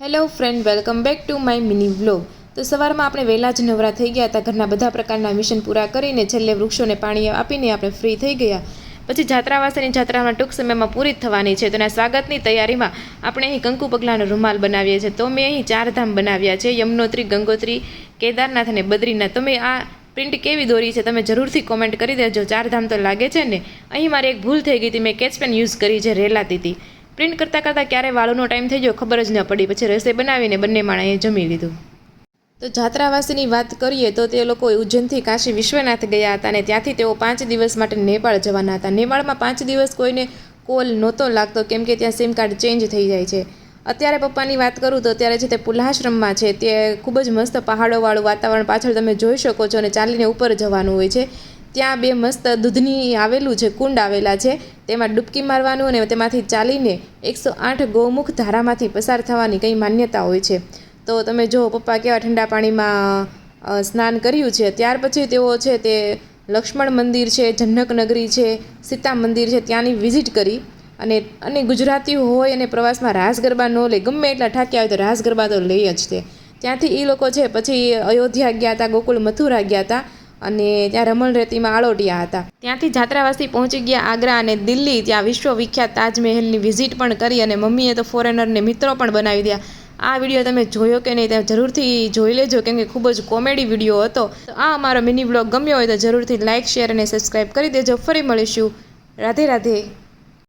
Hello friend welcome back to my mini vlog તો સવારમાં આપણે વહેલા જ નવરા થઈ ગયા હતા. ઘરના બધા પ્રકારના મિશન પૂરા કરીને છેલ્લે વૃક્ષોને પાણી આપીને આપણે ફ્રી થઈ ગયા. પછી જાત્રાવાસની જાત્રામાં ટૂંક સમયમાં પૂરી થવાની છે. તો એના સ્વાગતની તૈયારીમાં આપણે અહીં કંકુ પગલાનો રૂમાલ બનાવીએ છીએ. તો મેં અહીં ચાર ધામ બનાવ્યા છે. યમનોત્રી, ગંગોત્રી, કેદારનાથ અને બદ્રીનાથ. તમે આ પ્રિન્ટ કેવી દોરી છે તમે જરૂરથી કોમેન્ટ કરી દેજો. ચાર ધામ તો લાગે છે ને? અહીં મારી એક ભૂલ થઈ ગઈ હતી. મેં કેચ પેન યુઝ કરી છે રેલાતી હતી. પ્રિન્ટ કરતાં કરતાં ક્યારે વાળોનો ટાઈમ થઈ ગયો ખબર જ ન પડી. પછી રસોઈ બનાવીને બંને માણાએ જમી લીધું. તો જાત્રાવાસીની વાત કરીએ તો તે લોકો ઉજ્જૈનથી કાશી વિશ્વનાથ ગયા હતા અને ત્યાંથી તેઓ પાંચ દિવસ માટે નેપાળ જવાના હતા. નેપાળમાં પાંચ દિવસ કોઈને કોલ નહોતો લાગતો, કેમ કે ત્યાં સિમ કાર્ડ ચેન્જ થઈ જાય છે. અત્યારે પપ્પાની વાત કરું તો અત્યારે છે તે પુલ્હાશ્રમમાં છે, તે ખૂબ જ મસ્ત પહાડોવાળું વાતાવરણ પાછળ તમે જોઈ શકો છો અને ચાલીને ઉપર જવાનું હોય છે. ત્યાં બે મસ્ત દૂધની આવેલું છે કુંડ આવેલા છે, તેમાં ડૂબકી મારવાનું અને તેમાંથી ચાલીને એકસો આઠ ગૌમુખ ધારામાંથી પસાર થવાની કંઈ માન્યતા હોય છે. તો તમે જો પપ્પા કેવા ઠંડા પાણીમાં સ્નાન કર્યું છે, ત્યાર પછી તેઓ છે તે લક્ષ્મણ મંદિર છે જનક નગરી છે, સીતા મંદિર છે, ત્યાંની વિઝિટ કરી અને અને ગુજરાતીઓ હોય અને પ્રવાસમાં રાસ ગરબા ન લે, ગમે એટલા ઠાક્યા હોય તો રાસ ગરબા તો લઈ જ તે. ત્યાંથી એ લોકો છે, પછી અયોધ્યા ગયા હતા, ગોકુળ મથુરા ગયા હતા અને ત્યાં રમણ રેતીમાં આળોટિયા હતા. ત્યાંથી જાત્રાવાસી પહોંચી ગયા આગ્રા અને દિલ્હી ત્યાં વિશ્વ વિખ્યાત તાજમહેલની વિઝિટ પણ કરી અને મમ્મીએ તો ફોરેનરને મિત્રો પણ બનાવી દીધા. આ વીડિયો તમે જોયો કે નહીં ત્યાં જરૂરથી જોઈ લેજો, કેમ કે ખૂબ જ કોમેડી વીડિયો હતો. તો આ અમારો મિની બ્લોગ ગમ્યો હોય તો જરૂરથી લાઇક શેર અને સબસ્ક્રાઈબ કરી દેજો. ફરી મળીશું. રાધે રાધે.